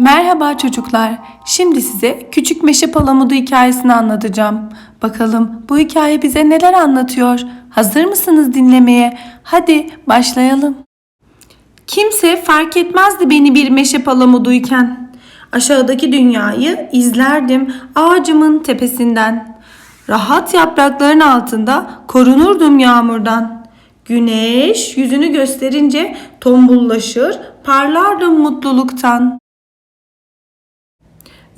Merhaba çocuklar. Şimdi size küçük meşe palamudu hikayesini anlatacağım. Bakalım bu hikaye bize neler anlatıyor? Hazır mısınız dinlemeye? Hadi başlayalım. Kimse fark etmezdi beni bir meşe palamuduyken. Aşağıdaki dünyayı izlerdim ağacımın tepesinden. Rahat yaprakların altında korunurdum yağmurdan. Güneş yüzünü gösterince tombullaşır, parlardım mutluluktan.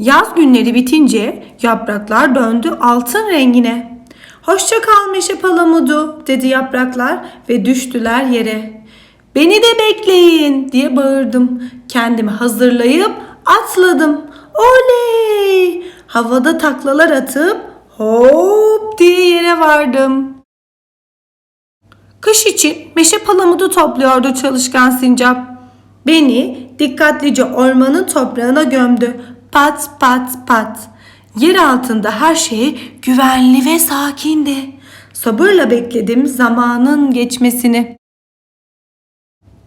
Yaz günleri bitince yapraklar döndü altın rengine. Hoşça kal meşe palamudu dedi yapraklar ve düştüler yere. Beni de bekleyin diye bağırdım. Kendimi hazırlayıp atladım. Oley! Havada taklalar atıp hop diye yere vardım. Kış için meşe palamudu topluyordu çalışkan sincap. Beni dikkatlice ormanın toprağına gömdü. Pat pat pat. Yer altında her şey güvenli ve sakindi. Sabırla bekledim zamanın geçmesini.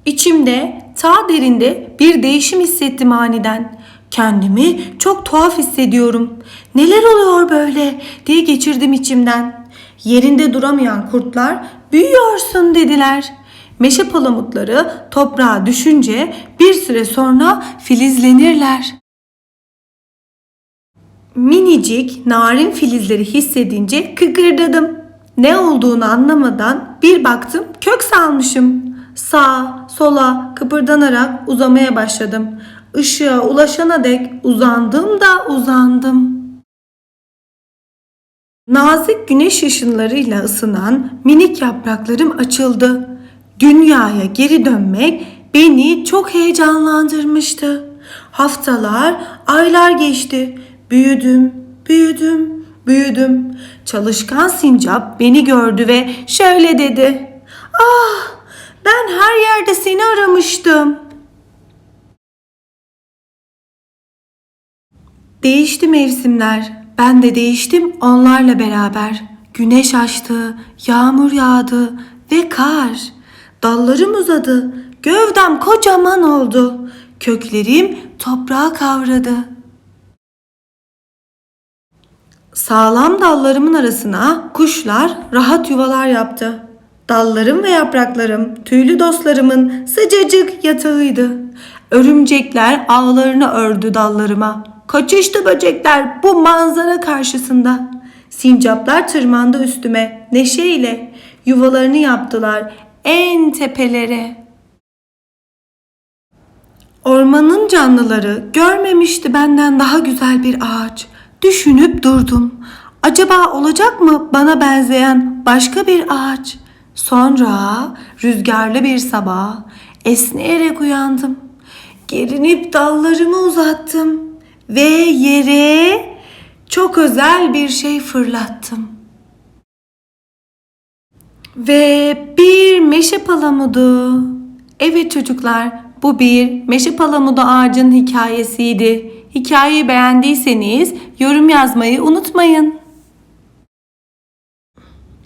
İçimde ta derinde bir değişim hissettim aniden. Kendimi çok tuhaf hissediyorum. Neler oluyor böyle diye geçirdim içimden. Yerinde duramayan kurtlar büyüyorsun dediler. Meşe palamutları toprağa düşünce bir süre sonra filizlenirler. Minicik narin filizleri hissedince kıkırdadım. Ne olduğunu anlamadan bir baktım kök salmışım. Sağa, sola kıpırdanarak uzamaya başladım. Işığa ulaşana dek uzandım da uzandım. Nazik güneş ışınlarıyla ısınan minik yapraklarım açıldı. Dünyaya geri dönmek beni çok heyecanlandırmıştı. Haftalar, aylar geçti. Büyüdüm, büyüdüm, büyüdüm. Çalışkan sincap beni gördü ve şöyle dedi. Ah, ben her yerde seni aramıştım. Değişti mevsimler. Ben de değiştim onlarla beraber. Güneş açtı, yağmur yağdı ve kar. Dallarım uzadı, gövdem kocaman oldu. Köklerim toprağa kavradı. Sağlam dallarımın arasına kuşlar rahat yuvalar yaptı. Dallarım ve yapraklarım tüylü dostlarımın sıcacık yatağıydı. Örümcekler ağlarını ördü dallarıma. Kaçıştı böcekler bu manzara karşısında. Sincaplar tırmandı üstüme neşeyle. Yuvalarını yaptılar en tepelere. Ormanın canlıları görmemişti benden daha güzel bir ağaç. Düşünüp durdum. Acaba olacak mı bana benzeyen başka bir ağaç? Sonra rüzgarlı bir sabah esneyerek uyandım. Gerinip dallarımı uzattım ve yere çok özel bir şey fırlattım. Ve bir meşe palamudu. Evet çocuklar, bu bir meşe palamudu ağacın hikayesiydi. Hikayeyi beğendiyseniz yorum yazmayı unutmayın.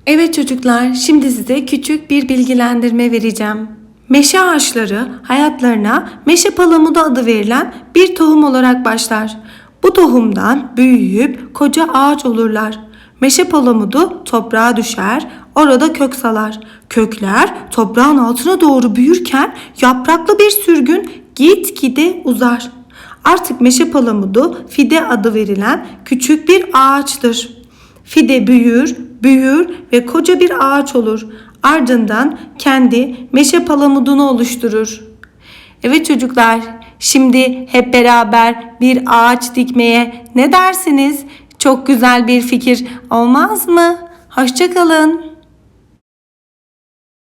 Evet çocuklar, şimdi size küçük bir bilgilendirme vereceğim. Meşe ağaçları hayatlarına meşe palamudu adı verilen bir tohum olarak başlar. Bu tohumdan büyüyüp koca ağaç olurlar. Meşe palamudu toprağa düşer, orada kök salar. Kökler toprağın altına doğru büyürken yapraklı bir sürgün gitgide uzar. Artık meşe palamudu fide adı verilen küçük bir ağaçtır. Fide büyür, büyür ve koca bir ağaç olur. Ardından kendi meşe palamudunu oluşturur. Evet çocuklar, şimdi hep beraber bir ağaç dikmeye ne dersiniz? Çok güzel bir fikir olmaz mı? Hoşçakalın.